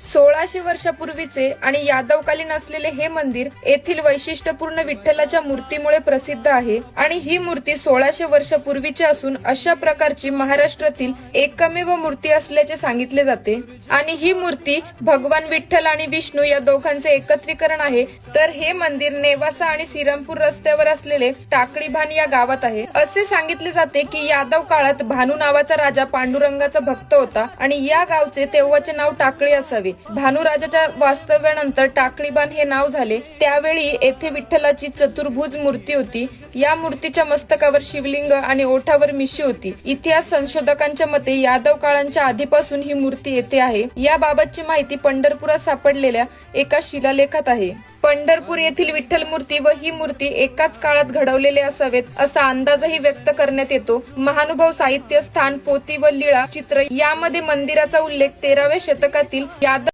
सोळाशे वर्षापूर्वीचे आणि यादवकालीन असलेले हे मंदिर येथील वैशिष्ट्यपूर्ण विठ्ठलाच्या मूर्तीमुळे प्रसिद्ध आहे. आणि ही मूर्ती सोळाशे वर्षापूर्वीची असून अशा प्रकारची महाराष्ट्रातील एकमेव मूर्ती असल्याचे सांगितले जाते. आणि ही मूर्ती भगवान विठ्ठल आणि विष्णू या दोघांचे एकत्रीकरण आहे. तर हे मंदिर नेवासा आणि सिरमपूर रस्त्यावर असलेले टाकळीभान या गावात आहे. असे सांगितले जाते की यादव काळात भानू नावाचा राजा पांडुरंगाचा भक्त होता आणि या गावचे तेव्हाचे नाव टाकळी असावे. असावे भानुराजाच्या वास्तव्यानंतर टाकळीबान हे नाव झाले. त्यावेळी येथे विठ्ठलाची चतुर्भुज मूर्ती होती. या मूर्तीच्या मस्तकावर शिवलिंग आणि ओठावर मिशी होती. इतिहास संशोधकांच्या मते यादव काळांच्या आधीपासून ही मूर्ती येथे आहे. याबाबतची माहिती पंढरपुरात सापडलेल्या एका शिलालेखात आहे. पंढरपूर येथील विठ्ठल मूर्ती व ही मूर्ती एकाच काळात घडवलेले असावेत असा अंदाजही व्यक्त करण्यात येतो. महानुभाव साहित्य स्थान पोती व लीळा चित्र यामध्ये मंदिराचा उल्लेख तेराव्या शतकातील यादव